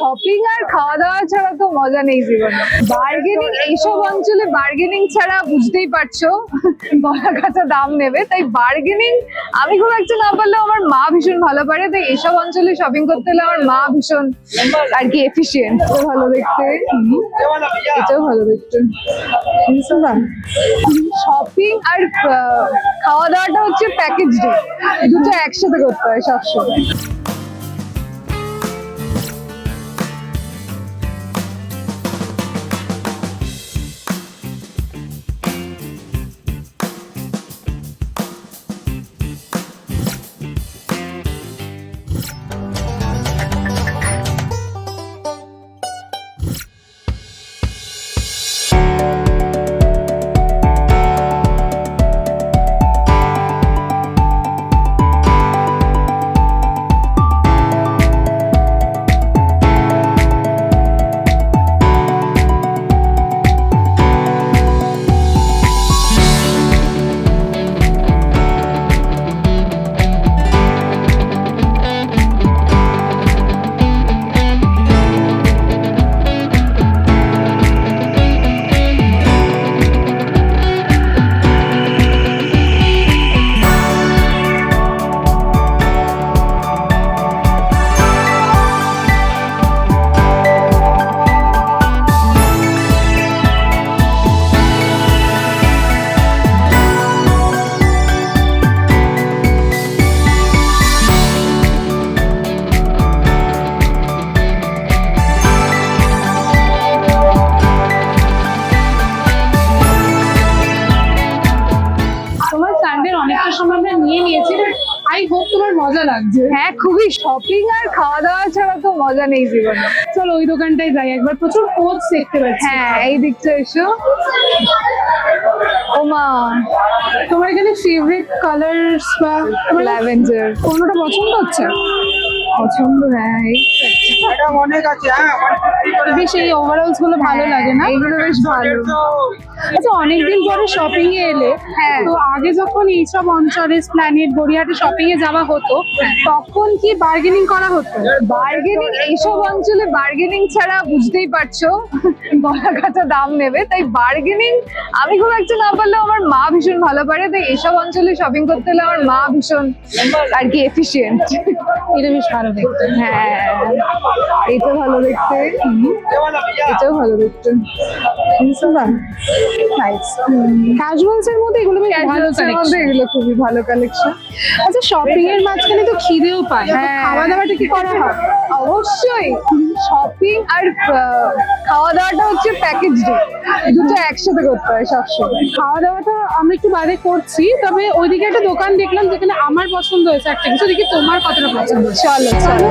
Shopping আর খাওয়া দাওয়া ছাড়া তো মজা নেই জীবনে। বার্গেনিং এইসব অঞ্চলে বার্গেনিং ছাড়া বুঝতেই পারছ গলা কাঁচা দাম নেবে। তাই বার্গেনিং আমি খুব একটা না পারলেও আমার মা ভীষণ ভালো পারে। তাই এইসব অঞ্চলে শপিং করতে হলে আমার মা ভীষণ আর কি এফিসিয়েন্ট ভালো দেখতে। এটাও ভালো দেখতে। শপিং আর খাওয়া দাওয়াটা হচ্ছে প্যাকেজ ডে দুটো একসাথে করতে হয় সবসময়। সানডে অনেকটা সময় আমরা নিয়ে নিয়েছি আই হোপ তোমার মজা লাগছে। হ্যাঁ খুবই শপিং আর খাওয়া দাওয়া ছাড়া তো মজা নেই জীবনে। চলো ওই দোকানটায় যাই একবার। প্রচুর কোচ দেখতে পাচ্ছি। হ্যাঁ এই দিকটা এসো। ওমা তোমার এখানে ফেভারিট কালার বা ল্যাভেঞ্জার কোনোটা পছন্দ হচ্ছে? পছন্দ হ্যাঁ এই বেশ এই ওভারঅলসগুলো ভালো লাগে না? এইগুলো বেশ ভালো। আচ্ছা অনেকদিন পরে শপিং এ এলে হ্যাঁ। তো আগে যখন এইসব অঞ্চলে প্ল্যানেট গড়িয়াহাটে শপিং এ যাওয়া হতো তখন কি বার্গেনিং করা হতো? বার্গেনিং এইসব অঞ্চলে বার্গেনিং ছাড়া বুঝতেই পারছ গলা কাঁচা দাম নেবে। তাই বার্গেনিং আমি খুব একটা না পারলেও আমার মা ভীষণ ভালো পারে তাই এইসব অঞ্চলে শপিং করতে হলে আমার মা ভীষণ আর কি এফিসিয়েন্ট এটা বেশ ভালো দেখতে। হ্যাঁ। এটা ভালো দেখতে। এটাও ভালো দেখতে। নাইস ক্যাজুয়ালস এর মধ্যে এগুলো বেশ ভালো মধ্যে এগুলো খুবই ভালো কালেকশন আচ্ছা শপিং এর মাঝখানে তো খিদেও পায়। হ্যাঁ। খাওয়া দাওয়াটা কি করা হয়? অবশ্যই। শপিং আর খাওয়া দাওয়াটা হচ্ছে প্যাকেজ দুটো একসাথে করতে হয় সবসময়। খাওয়া দাওয়াটা আমরা একটু বাইরে করছি তবে ওইদিকে একটা দোকান দেখলাম যেখানে আমার পছন্দ হয়েছে একটা কিছু। দেখি তোমার কতটা পছন্দ চলো চলো।